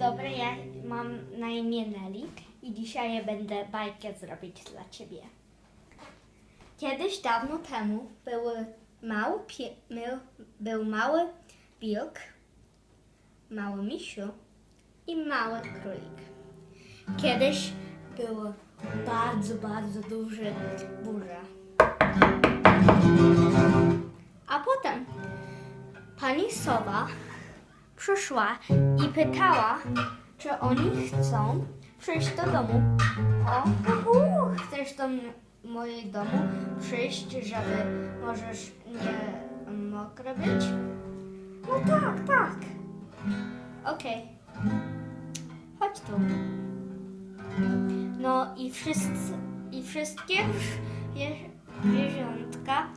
dobry, ja mam na imię Nelly i dzisiaj będę bajkę zrobić dla Ciebie. Kiedyś dawno temu był mały, był mały wilk, mały misiu i mały królik. Kiedyś była bardzo, bardzo duża burza. A potem pani Sowa przyszła i pytała, czy oni chcą przyjść do domu. O, uhu, chcesz do mojej domu przyjść, żeby możesz nie mokre być? No tak, tak. Okej. Chodź tu. No i wszyscy, i wszystkie zwierzątka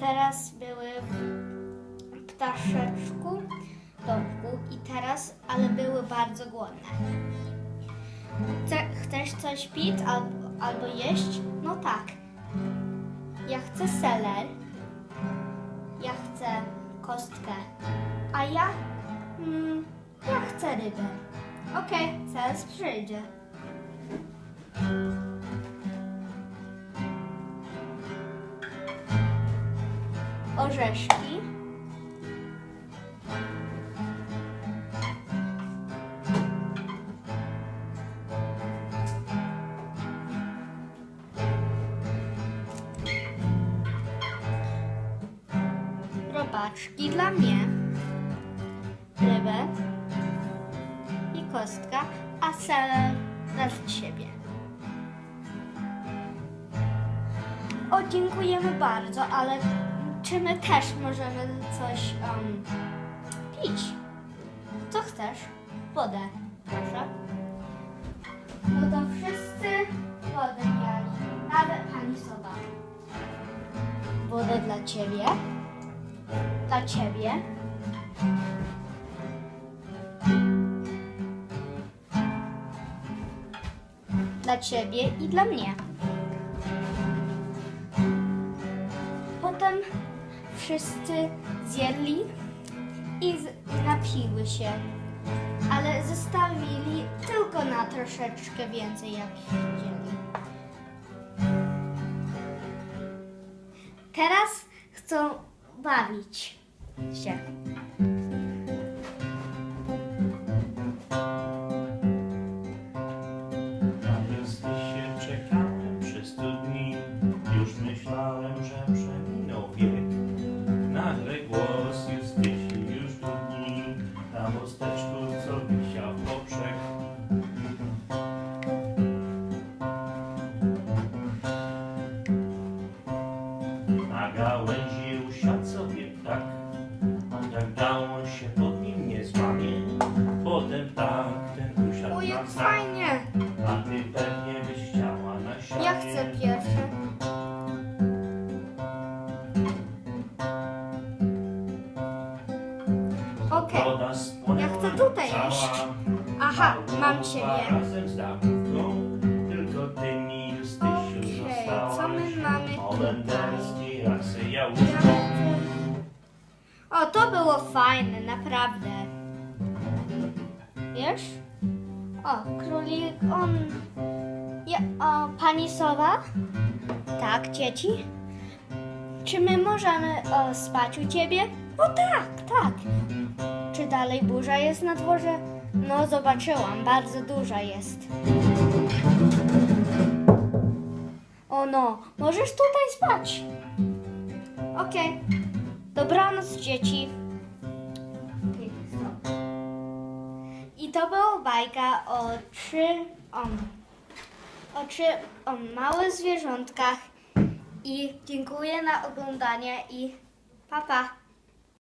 teraz były w ptaszeczku i teraz, ale były bardzo głodne. Chce, chcesz coś pić albo, albo jeść? No tak. Ja chcę seler. Ja chcę kostkę. A ja? Mm, ja chcę rybę. Okej, zaraz przyjdzie. Orzeszki. Dla mnie, rybę i kostka, a seler dla ciebie. O, dziękujemy bardzo, ale czy my też możemy coś um, pić? Co chcesz? Wodę, proszę. No to wszyscy wodę mieli, nawet pani soba. Wodę dla ciebie dla ciebie. Dla ciebie i dla mnie. Potem wszyscy zjedli i napiły się, ale zostawili tylko na troszeczkę więcej, jak wzięli. Teraz chcą bawić się. Już myślałem, że przeminął wiek. Woda Ja chcę tutaj iść. Aha, mam dachówką, tylko ty mi Justysiu Okej, zostałaś. co my mamy tutaj? Holenderski rasy Ja jałówką. chcę- O, to było fajne, naprawdę. Wiesz? O, królik, on... Ja, o, pani sowa? Tak, dzieci? Czy my możemy o, spać u ciebie? O tak, tak. Czy dalej burza jest na dworze? No, zobaczyłam, bardzo duża jest. O no, możesz tutaj spać. Okej. Dobranoc, dzieci. I to była bajka o trzy, um, o trzy um, małych zwierzątkach. I dziękuję na oglądanie i papa. Pa.